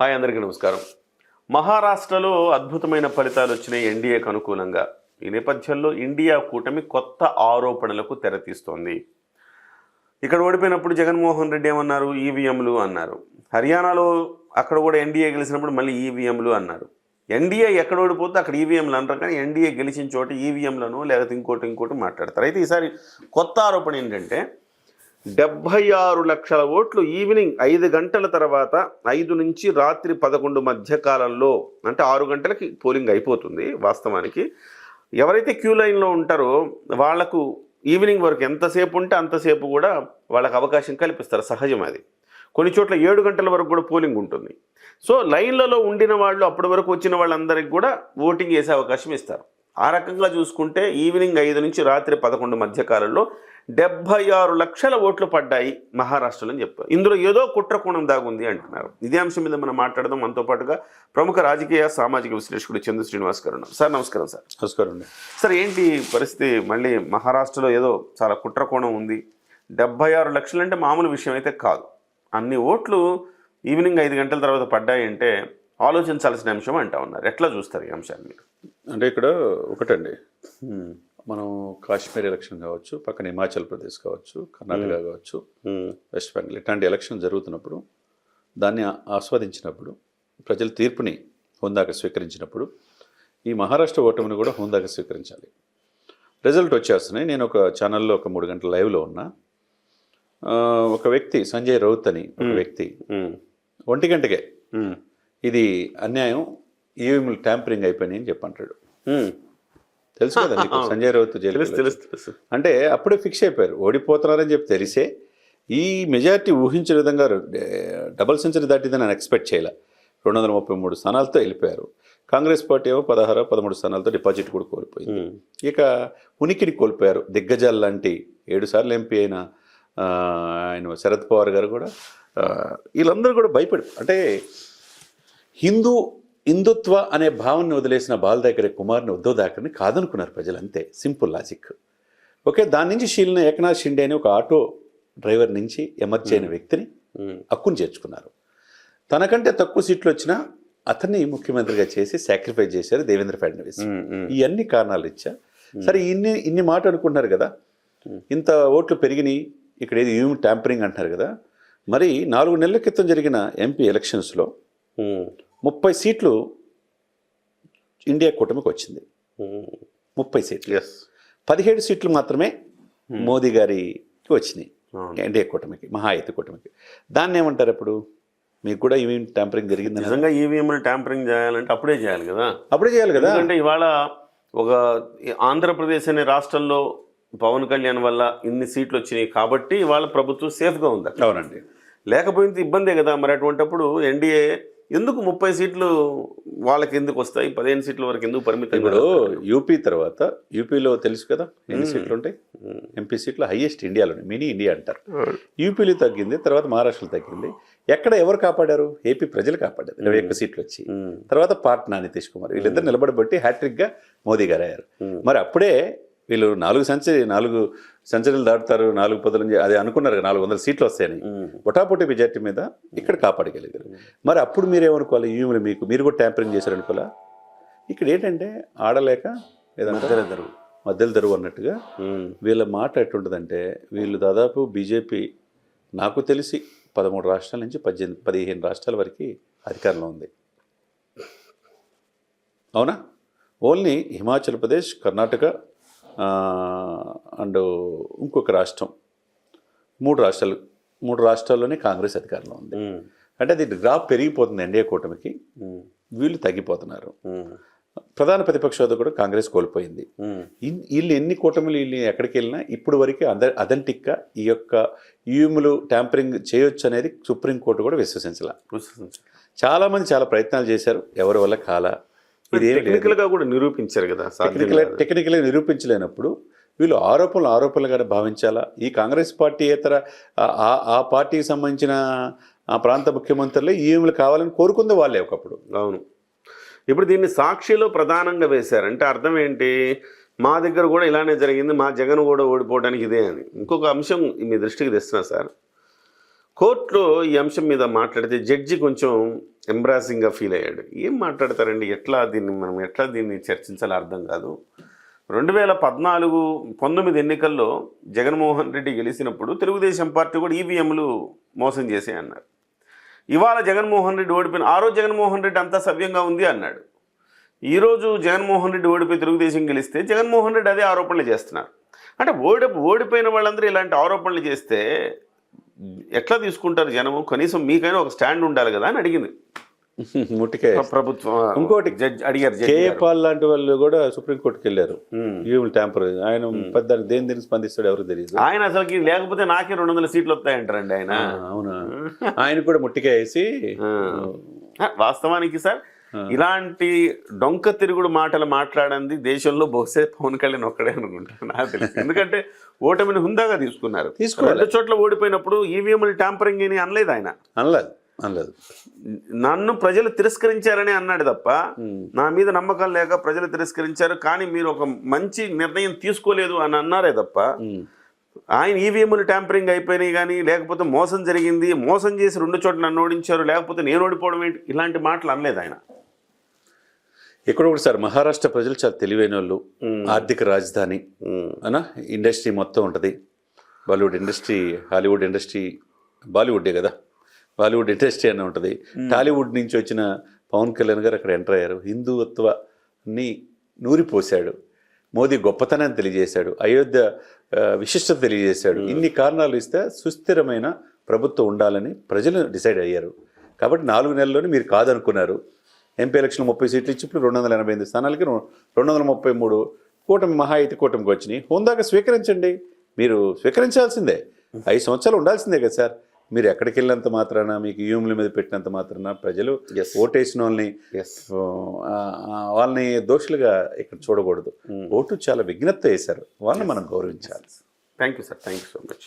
Hi అందరికీ నమస్కారం. మహారాష్ట్రలో అద్భుతమైన ఫలితాలు వచ్చినాయి ఎన్డీఏకు అనుకూలంగా. ఈ నేపథ్యంలో ఇండియా కూటమి కొత్త ఆరోపణలకు తెరతీస్తోంది ఇక్కడ ఓడిపోయినప్పుడు జగన్మోహన్ రెడ్డి ఏమన్నారు? ఈవీఎంలు అన్నారు. హర్యానాలో అక్కడ కూడా ఎన్డీఏ గెలిచినప్పుడు మళ్ళీ ఈవీఎంలు అన్నారు. ఎన్డీఏ ఎక్కడ ఓడిపోతే అక్కడ ఈవీఎంలు అంటారు కానీ ఎన్డీఏ గెలిచిన చోట ఈవీఎంలను లేకపోతే ఇంకోటి ఇంకోటి మాట్లాడతారు. అయితే ఈసారి కొత్త ఆరోపణ ఏంటంటే డెబ్భై ఆరు లక్షల ఓట్లు ఈవినింగ్ ఐదు గంటల తర్వాత ఐదు నుంచి రాత్రి పదకొండు మధ్య కాలంలో అంటే ఆరు గంటలకి పోలింగ్ అయిపోతుంది వాస్తవానికి. ఎవరైతే క్యూ లైన్లో ఉంటారో వాళ్ళకు ఈవినింగ్ వరకు ఎంతసేపు ఉంటే అంతసేపు కూడా వాళ్ళకి అవకాశం కల్పిస్తారు సహజం అది. కొన్ని చోట్ల ఏడు గంటల వరకు కూడా పోలింగ్ ఉంటుంది. సో లైన్లలో ఉండిన వాళ్ళు అప్పటి వరకు వచ్చిన వాళ్ళందరికీ కూడా ఓటింగ్ వేసే అవకాశం ఇస్తారు. ఆ రకంగా చూసుకుంటే ఈవినింగ్ ఐదు నుంచి రాత్రి పదకొండు మధ్య కాలంలో డెబ్బై ఆరు లక్షల ఓట్లు పడ్డాయి మహారాష్ట్రలో అని చెప్పారు. ఇందులో ఏదో కుట్రకోణం దాగుంది అంటున్నారు. ఇదే అంశం మీద మనం మాట్లాడదాం. మనతో పాటుగా ప్రముఖ రాజకీయ సామాజిక విశ్లేషకుడు చంద్ర శ్రీనివాస్ గారు. సార్ నమస్కారం సార్. నమస్కారం అండి. సార్ ఏంటి పరిస్థితి? మళ్ళీ మహారాష్ట్రలో ఏదో చాలా కుట్రకోణం ఉంది. డెబ్బై ఆరు లక్షలు అంటే మామూలు విషయం అయితే కాదు. అన్ని ఓట్లు ఈవినింగ్ ఐదు గంటల తర్వాత పడ్డాయంటే ఆలోచించాల్సిన అంశం అంటా ఉన్నారు. ఎట్లా చూస్తారు ఈ అంశాన్ని మీరు? అంటే ఇక్కడ ఒకటండి. మనం కాశ్మీర్ ఎలక్షన్ కావచ్చు పక్కన హిమాచల్ ప్రదేశ్ కావచ్చు కర్ణాటక కావచ్చు వెస్ట్ బెంగాల్ ఇట్లాంటి ఎలక్షన్ జరుగుతున్నప్పుడు దాన్ని ఆస్వాదించినప్పుడు ప్రజల తీర్పుని హోందాగా స్వీకరించినప్పుడు ఈ మహారాష్ట్ర ఓటమిని కూడా హోందాగా స్వీకరించాలి. రిజల్ట్ వచ్చేస్తున్నాయి. నేను ఒక ఛానల్లో ఒక మూడు గంటల లైవ్లో ఉన్నా. ఒక వ్యక్తి సంజయ్ రౌత్ అని ఒక వ్యక్తి ఒంటి గంటకే ఇది అన్యాయం ఈవీఎంలు ట్యాంపరింగ్ అయిపోయినాయి అని చెప్పంటాడు. తెలుసు కదా నీకు సంజయ్ రౌత్ జైలు తెలుసు తెలుసు తెలుసు. అంటే అప్పుడే ఫిక్స్ అయిపోయారు. ఓడిపోతున్నారని చెప్పి తెలిసే ఈ మెజారిటీ ఊహించిన విధంగా డబల్ సెంచరీ దాటిందని నేను ఎక్స్పెక్ట్ చేయలే. రెండు వందల ముప్పై మూడు స్థానాలతో వెళ్ళిపోయారు. కాంగ్రెస్ పార్టీ ఏమో పదహారు పదమూడు స్థానాలతో డిపాజిట్ కూడా కోల్పోయింది. ఇక ఉనికిని కోల్పోయారు. దిగ్గజాల్ లాంటి ఏడు సార్లు ఎంపీ అయిన ఆయన శరద్ పవార్ గారు కూడా వీళ్ళందరూ కూడా భయపడి అంటే హిందూ హిందుత్వ అనే భావనని వదిలేసిన బాల్ దగ్గర కుమార్ని ఉద్ధవ్ థాకర్ని కాదనుకున్నారు ప్రజలు అంతే. Simple logic. ఓకే దాని నుంచి షీల్ని ఏకనాథ్ షిండే అని ఒక ఆటో డ్రైవర్ నుంచి ఎమర్జ్ అయిన వ్యక్తిని హక్కును చేర్చుకున్నారు. తనకంటే తక్కువ సీట్లు వచ్చినా అతన్ని ముఖ్యమంత్రిగా చేసి సాక్రిఫైస్ చేశారు దేవేంద్ర ఫడ్నవీస్. ఇవన్నీ కారణాలు ఇచ్చా. సరే ఇన్ని ఇన్ని మాట అనుకుంటున్నారు కదా ఇంత ఓట్లు పెరిగినాయి ఇక్కడ ఏది యూమ్ ట్యాంపరింగ్ అంటున్నారు కదా. మరి నాలుగు నెలల క్రితం జరిగిన ఎంపీ ఎలక్షన్స్లో ముప్పై సీట్లు ఇండియా కూటమికి వచ్చింది. ముప్పై సీట్లు. ఎస్ పదిహేడు సీట్లు మాత్రమే మోదీ గారికి వచ్చినాయి. ఎన్డీఏ కూటమికి మహాయుతి కూటమికి. దాన్ని ఏమంటారు ఇప్పుడు? మీకు కూడా ఈవీఎం ట్యాంపరింగ్ జరిగిందని నిజంగా ఈవీఎంలు ట్యాంపరింగ్ చేయాలంటే అప్పుడే చేయాలి కదా? అప్పుడే చేయాలి కదా? ఎందుకంటే ఇవాళ ఒక ఆంధ్రప్రదేశ్ అనే రాష్ట్రంలో పవన్ కళ్యాణ్ వల్ల ఇన్ని సీట్లు వచ్చినాయి కాబట్టి ఇవాళ ప్రభుత్వం సేఫ్గా ఉంది. అవునండి. లేకపోతే ఇబ్బందే కదా. మరి అటువంటప్పుడు ఎన్డీఏ ఎందుకు ముప్పై సీట్లు వాళ్ళకి ఎందుకు వస్తాయి? పదిహేను సీట్ల వరకు ఎందుకు పరిమితం ఇప్పుడు యూపీ తర్వాత యూపీలో తెలుసు కదా ఎన్ని సీట్లు ఉంటాయి ఎంపీ సీట్లు హైయెస్ట్ ఇండియాలో మినీ ఇండియా అంటారు. యూపీలో తగ్గింది తర్వాత మహారాష్ట్రలో తగ్గింది. ఎక్కడ ఎవరు కాపాడారు? ఏపీ ప్రజలు కాపాడారు ఇరవై ఒక్క సీట్లు వచ్చి. తర్వాత పాట్నా నితీష్ కుమార్ వీళ్ళిద్దరు నిలబడబట్టి హ్యాట్రిక్గా మోదీ గారు అయ్యారు. మరి అప్పుడే వీళ్ళు నాలుగు సెంచరీ నాలుగు సెంచరీలు దాటుతారు నాలుగు పదులు అది అనుకున్నారు కదా, నాలుగు వందల సీట్లు వస్తాయని. పొటాపొటి మెజార్టీ మీద ఇక్కడ కాపాడగలిగారు. మరి అప్పుడు మీరేమనుకోవాలి ఈమెలు మీకు మీరు కూడా ట్యాంపరింగ్ చేశారనుకోవాలా ఇక్కడ ఏంటంటే ఆడలేక ఏదంటే మధ్యలో తెరువు అన్నట్టుగా వీళ్ళ మాట ఎట్టుంటుందంటే వీళ్ళు దాదాపు బీజేపీ నాకు తెలిసి పదమూడు రాష్ట్రాల నుంచి పద్దెనిమిది పదిహేను రాష్ట్రాల వరకు అధికారంలో ఉంది. అవునా? ఓన్లీ హిమాచల్ ప్రదేశ్ కర్ణాటక అండ్ ఇంకొక రాష్ట్రం. మూడు రాష్ట్రాలు మూడు రాష్ట్రాల్లోనే కాంగ్రెస్ అధికారంలో ఉంది. అంటే అది గ్రాఫ్ పెరిగిపోతుంది ఎన్డీఏ కూటమికి. వీళ్ళు తగ్గిపోతున్నారు. ప్రధాన ప్రతిపక్ష హోదా కూడా కాంగ్రెస్ కోల్పోయింది. వీళ్ళు ఎన్ని కూటమిలు వీళ్ళు ఎక్కడికి వెళ్ళినా ఇప్పుడు వరకు అద అథెంటిక్గా ఈ యొక్క ఈఎంలు ట్యాంపరింగ్ చేయొచ్చు అనేది సుప్రీంకోర్టు కూడా విశ్వసించాల. చాలా మంది చాలా ప్రయత్నాలు చేశారు. ఎవరి వల్ల కాల? ఇదేం లేదు. టెక్నికల్గా కూడా నిరూపించారు కదా టెక్నికల్. టెక్నికల్గా నిరూపించలేనప్పుడు వీళ్ళు ఆరోపణలు ఆరోపణలుగానే భావించాలా? ఈ కాంగ్రెస్ పార్టీ ఇతర ఆ- పార్టీకి సంబంధించిన ఆ ప్రాంత ముఖ్యమంత్రులే ఈఎంలు కావాలని కోరుకుంది వాళ్ళే ఒకప్పుడు. అవును. ఇప్పుడు దీన్ని సాక్షిలో ప్రధానంగా వేశారు. అంటే అర్థం ఏంటి? మా దగ్గర కూడా ఇలానే జరిగింది మా జగన్ కూడా ఓడిపోవడానికి ఇదే అని. ఇంకొక అంశం మీ దృష్టికి తెస్తున్నా సార్. కోర్టులో ఈ అంశం మీద మాట్లాడితే జడ్జి కొంచెం ఎంబ్రాసింగ్గా ఫీల్ అయ్యాడు. ఏం మాట్లాడతారండి? ఎట్లా దీన్ని మనం ఎట్లా దీన్ని చర్చించాలో అర్థం కాదు. రెండు వేల పద్నాలుగు పంతొమ్మిది ఎన్నికల్లో జగన్మోహన్ రెడ్డి గెలిచినప్పుడు తెలుగుదేశం పార్టీ కూడా ఈవీఎంలు మోసం చేసే అన్నారు. ఇవాళ జగన్మోహన్ రెడ్డి ఓడిపోయిన ఆ రోజు జగన్మోహన్ రెడ్డి అంతా సవ్యంగా ఉంది అన్నాడు. ఈరోజు జగన్మోహన్ రెడ్డి ఓడిపోయి తెలుగుదేశం గెలిస్తే జగన్మోహన్ రెడ్డి అదే ఆరోపణలు చేస్తున్నారు. అంటే ఓడి ఓడిపోయిన వాళ్ళందరూ ఇలాంటి ఆరోపణలు చేస్తే ఎట్లా తీసుకుంటారు జనము? కనీసం మీకైనా ఒక స్టాండ్ ఉండాలి కదా అని అడిగింది. ముట్టికే. ప్రభుత్వం ఇంకోటి జడ్జ్ అడిగారు జడ్జి కేఏ గారు. పాల్ లాంటి వాళ్ళు కూడా సుప్రీంకోర్టుకి వెళ్ళారు. ఈవిల్ ట్యాంపర్ ఆయన పెద్ద దేని దేని స్పందిస్తాడు ఎవరికి తెలియదు ఆయన అసలుకి లేకపోతే నాకే రెండు వందల సీట్లు వస్తాయంటారండి ఆయన. అవునా. ఆయన కూడా ముట్టికే వేసి వాస్తవానికి సార్ ఇలాంటి డొంక తిరుగుడు మాటలు మాట్లాడంది దేశంలో బహుశా పవన్ కళ్యాణ్ ఒక్కడే అనుకుంటాను నాకు తెలిసి. ఎందుకంటే ఓటమిని హుందాగా తీసుకున్నారు. రెండు చోట్ల ఓడిపోయినప్పుడు ఈవీఎంలు ట్యాంపరింగ్ అని అనలేదు ఆయన. అనలేదు అనలేదు. నన్ను ప్రజలు తిరస్కరించారని అన్నాడు తప్ప నా మీద నమ్మకం లేక ప్రజలు తిరస్కరించారు కానీ మీరు ఒక మంచి నిర్ణయం తీసుకోలేదు అని అన్నారే తప్ప. ఆయన ఈవీఎంలు ట్యాంపరింగ్ అయిపోయినాయి కానీ లేకపోతే మోసం జరిగింది మోసం చేసి రెండు చోట్ల నన్ను ఓడించారు లేకపోతే నేను ఓడిపోవడం ఏంటి? ఇలాంటి మాటలు అనలేదు ఆయన. ఇక్కడ ఒకటి సార్ మహారాష్ట్ర ప్రజలు చాలా తెలివైన వాళ్ళు ఆర్థిక రాజధాని. అనా? ఇండస్ట్రీ మొత్తం ఉంటుంది. బాలీవుడ్ ఇండస్ట్రీ హాలీవుడ్ ఇండస్ట్రీ బాలీవుడ్డే కదా? బాలీవుడ్ ఇండస్ట్రీ అని ఉంటుంది. టాలీవుడ్ నుంచి వచ్చిన పవన్ కళ్యాణ్ గారు అక్కడ ఎంటర్ అయ్యారు. హిందుత్వాన్ని నూరిపోశాడు. మోదీ గొప్పతనాన్ని తెలియజేశాడు. అయోధ్య విశిష్టత తెలియజేశాడు. ఇన్ని కారణాలు ఇస్తే సుస్థిరమైన ప్రభుత్వం ఉండాలని ప్రజలు డిసైడ్ అయ్యారు. కాబట్టి నాలుగు నెలల్లోనే మీరు కాదనుకున్నారు. ఎంపీ ఎలక్షన్ ముప్పై సీట్లు ఇచ్చి ఇప్పుడు రెండు వందల ఎనభై ఎనిమిది స్థానాలకి రెండు వందల ముప్పై మూడు కూటమి మహా అయితే కూటమికి వచ్చినాయి. హోందాగా స్వీకరించండి. మీరు స్వీకరించాల్సిందే. ఐదు సంవత్సరాలు ఉండాల్సిందే కదా సార్. మీరు ఎక్కడికి వెళ్ళినంత మాత్రాన మీకు యూముల మీద పెట్టినంత మాత్రాన ప్రజలు. ఓటేసిన వాళ్ళని వాళ్ళని దోషులుగా ఇక్కడ చూడకూడదు. ఓటు చాలా విఘ్నత వేశారు. వాళ్ళని మనం గౌరవించాలి. Thank you sir thank you so much